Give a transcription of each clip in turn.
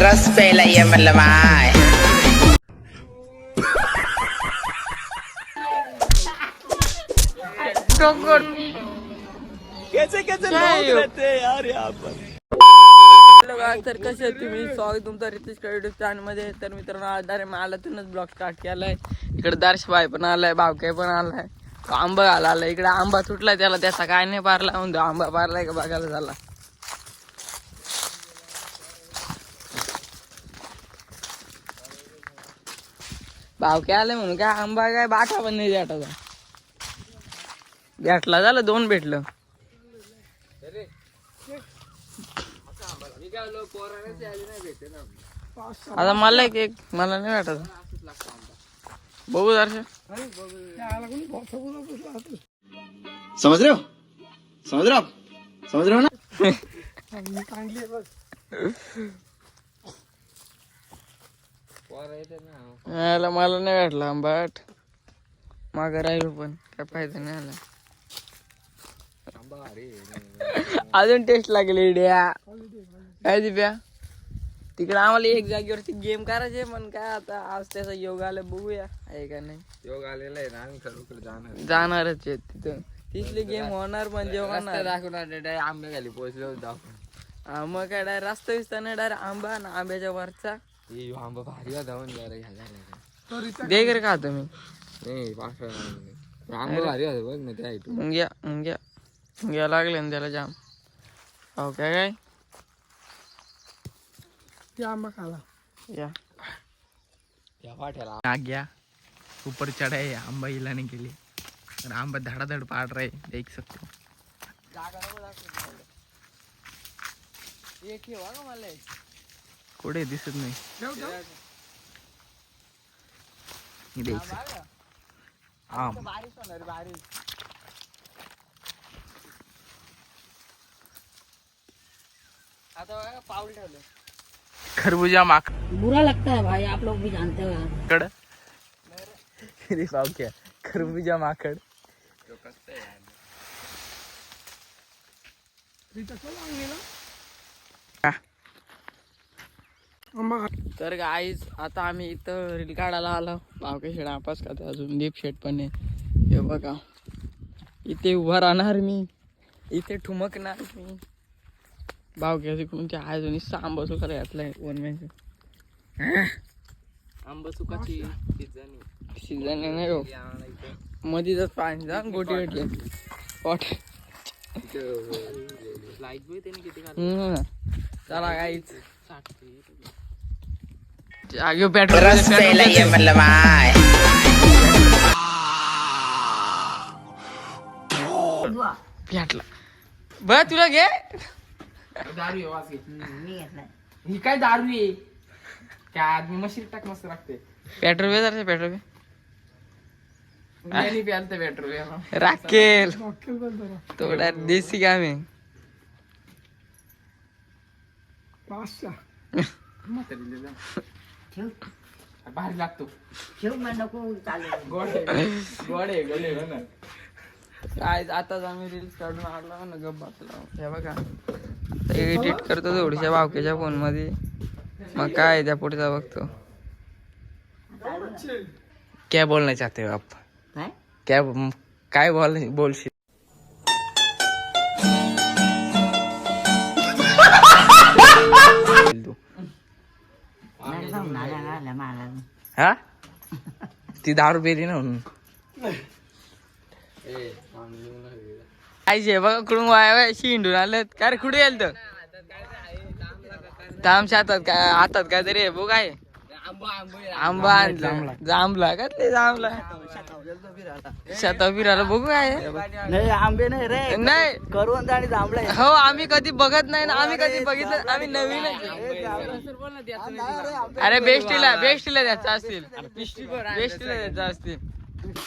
रस प्यायला ये म्हणलं माय तर कसे आहेत तुम्ही स्वागत तुमचं रितेश युट्यूबमध्ये तर मित्रांनो आज मी मालातूनच ब्लॉग स्टार्ट केलाय इकडे दर्शबाई पण आलाय बावके पण आलाय तो आंबा आला आलाय इकडे आंबा तुटला त्याला त्याचा काय नाही पारला म्हणतो आंबा पारलाय का बघायला झाला भावके आले म्हणून काय आंबा काय बाटा पण नाही भेटायचा भेटला झालं दोन भेटलं. आता मला एक एक मला नाही वाटत. बघू हो रहे हो? आप समझ रहे हो ना? मला नाही भेटला आंबाट. माग राहिलो पण काय फायदा नाही आला अजून टेस्ट लागली इड्या काय दिप्या तिकडे आम्हाला एक जागेवरती गेम करायचे पण काय आता आज त्याचा योग आला बघूया. आहे का नाही? योग आलेला आहे ना आम्ही खरोखर जाणार जाणारच आहेत तिथं. तिथले गेम होणार म्हणजे होणार. दाखवणार आंबे खाली पोहोचलो दाखवून मग काय डायरेक्ट रस्ता विस्तार डायरेक्ट आंबा ना आंब्याच्या वरचा. हे ह्यो आंबा भारी होता ह्या दे का तुम्ही नाही पाकळा आंबा भारी होता बघ ना त्या इथून मग या मग या मग या लागले ना त्याला जाम. हो काय? काय या. या पाठ्याला. आज्ञा ऊपर चढ़ाए आंबा हिलाने के लिए और आंबा धड़ाधड़ पाड़ रहे देख सकते हो. कुठे दिसत नाही. हे देख. सकते आम. आता बघा पाऊल ठेवलं खरबूजा माकड़ बुरा लगता है भाई आप लोग भी जानते हो यार. अरे भाव क्या खरबूजा माकड़. तर आईच आता आम्ही इथं रील काढायला आलो. भावके शेड आपास का ते अजून दीप शेट पण आहे. हे बघा. इथे उभा राहणार मी. इथे ठुमकणार मी. भावक्या तिकडून ते आहे नुसतं आंबा सुखाला घातलाय. वन मॅन आंबा सुखाची सीझन नाही हो मधीच पाणी जा गोटी भेटली पॉट. चला काहीच पेट्रोल भेटला बर तुला घे. ही काय दारू आहे? त्या आदमी मशीन टाक मस्त लागते पेट्रोल प्याल तर पेट्रोल पे राखेल. थोडा देसी काम आहे. भारी लागतो. शिव मैं नको चालेल गोड आहे. गोड आहे गोड आहे हो ना. काय आताच आम्ही रील्स काढून आलो ना गप्प हे बघा. एडिट करतो थोडीशा भावकेच्या फोनमध्ये मग काय त्या पुढचा बघतो. क्या बोलना चाहते हो आप काय क्या काय बोल बोलशील? हा? ती दारू पेरी ना म्हणून. आईचे बघा कुठून वाय शिंडून आलं काय रे कुठे गेलं तर आमच्या हातात काय हातात काय तरी आहे बघ काय. आंबा आणला. जांभला का ते जांभला शता फिरायला बघू काय नाही आंबे नाही रे. नाही. करवंद आणि जांभळे. हो आम्ही कधी बघत नाही ना. आम्ही कधी बघितलं आम्ही नवीन अरे बेस्टीला बेस्टीला द्यायचं असतील. बेस्टीला द्यायचं असतील.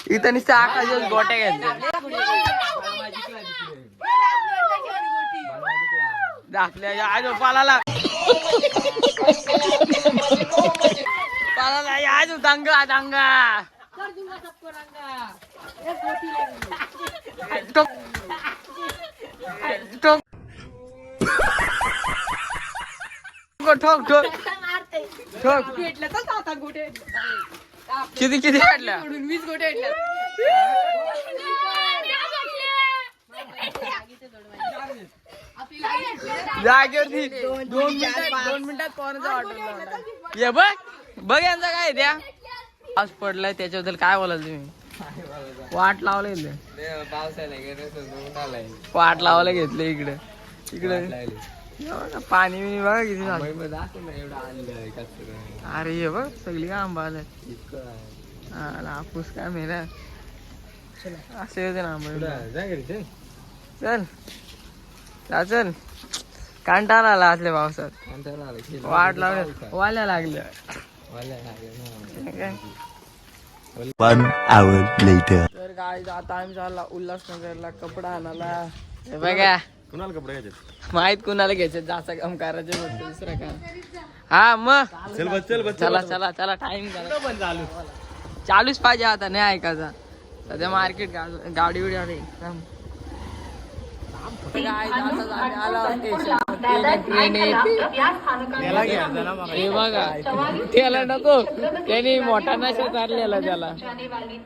इथं नुसतं आकाश गोट्या घ्यायचे आपल्या आज पालाला पालाला आज दंगा दंगा. टोक ठोक ठोक ठोक. ठोक. किती किती वाटल्या जागेवरती दोन मिनिटात दोन मिनिटात पोहोचायचा वाटत ये बघ बघ यांचा काय द्या पाऊस पडलाय त्याच्याबद्दल काय बोलाल तुम्ही? वाट लावलं आलाय वाट लावायला घेतलं इकडे. इकडे. हे पाणी बिणी बघा किती अरे हे बघ सगळी आंबा आल्या आहे. हा हापूस काय मेरा असे होते ना आंबा चल. चल कंटाळा आला असल्या पावसात. वाट लावल्या वाल्या लागल्या. काय? One hour later. तर काय आता आम्ही चालला उल्हासनगरला कपडा आणायला. हे बघा. कुणाला कपडे घ्यायचे माहीत कुणाला घ्यायचे जाचा काम करायचे फक्त दुसरं काय हा मग. चल बस चल बस चला चला चला टाइम चालू चालूच पाहिजे आता नाही ऐकायचा. सध्या मार्केट गाडी बिडी आली थांब. काय आता आम्ही आलो स्टेशन ट्रेन हे बघा त्याला नको. त्याने मोठा नशा चाललेला त्याला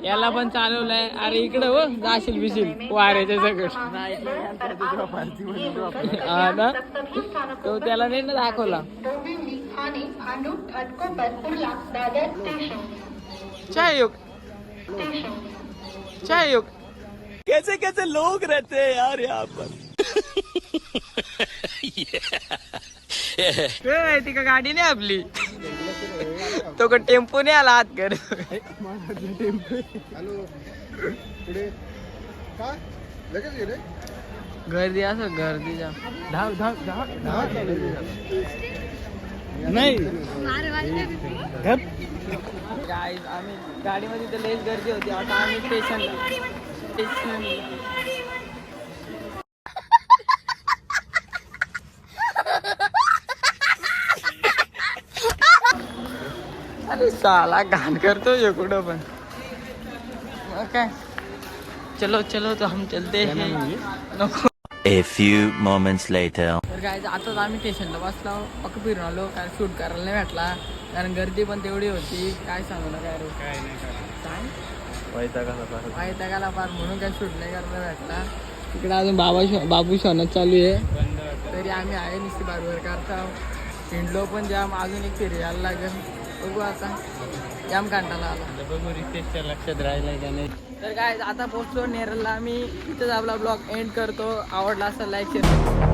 याला पण चालवलाय अरे इकडे हो जाशील बिशील वाऱ्याच्या सगळं. हा ना? तो त्याला नाही ना दाखवला. चाय योग चाय योग कैसे कैसे लोग रहते हैं यार यहाँ पर? ती का गाडी नाही आपली. तो का टेम्पो नाही आला आत कर गर्दी असं गर्दी जा धाव धाव धाव. नाही. Guys, आम्ही गाडीमध्ये तर लईच गर्दी होती. आता आम्ही स्टेशनला स्टेशन अरे साला घाण करतो ये कुठं पण. मग काय? चलो चलो तो हम चलते हैं. नको. A few moments later. तर काय आताच आम्ही स्टेशनला बसलो. पक्क फिरून आलो. कारण शूट करायला नाही भेटला. कारण गर्दी पण तेवढी होती. काय सांगू ना काय रे? काय वैतागाला पार म्हणून काय शूट नाही करायला भेटला. तिकडे अजून बाबा शो बाबू शोनत चालू आहे. तरी आम्ही आहे नुसती बारवर करता. हिंडलो पण जाम. अजून एक फिरी यायला लागेल. बघू आता. जाम कांटाला आला. बघू रितेशच्या लक्षात राहिलं का नाही. तर काय आता पोहोचलो नेरलला. आम्ही इथंच आपला ब्लॉग एंड करतो. आवडला असेल लाईक शेअर